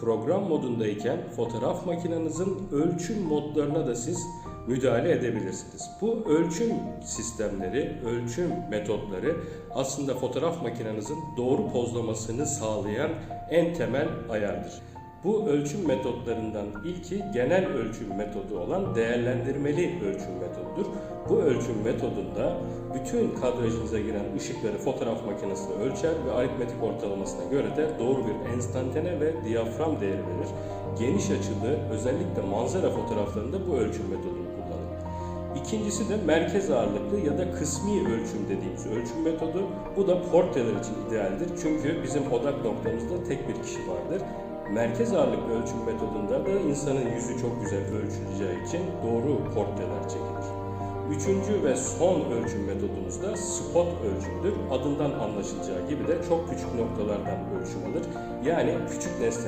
program modundayken fotoğraf makinenizin ölçüm modlarına da siz müdahale edebilirsiniz. Bu ölçüm sistemleri, ölçüm metotları aslında fotoğraf makinenizin doğru pozlamasını sağlayan en temel ayardır. Bu ölçüm metotlarından ilki genel ölçüm metodu olan değerlendirmeli ölçüm metodudur. Bu ölçüm metodunda bütün kadrajınıza giren ışıkları fotoğraf makinesine ölçer ve aritmetik ortalamasına göre de doğru bir enstantane ve diyafram değeri verir. Geniş açılı özellikle manzara fotoğraflarında bu ölçüm metodunu kullanır. İkincisi de merkez ağırlıklı ya da kısmi ölçüm dediğimiz ölçüm metodu. Bu da portreler için idealdir. Çünkü bizim odak noktamızda tek bir kişi vardır. Merkez ağırlıklı ölçüm metodunda da insanın yüzü çok güzel ölçüleceği için doğru portreler çekilir. Üçüncü ve son ölçüm metodumuz da spot ölçümdür. Adından anlaşılacağı gibi de çok küçük noktalardan ölçüm alır. Yani küçük nesne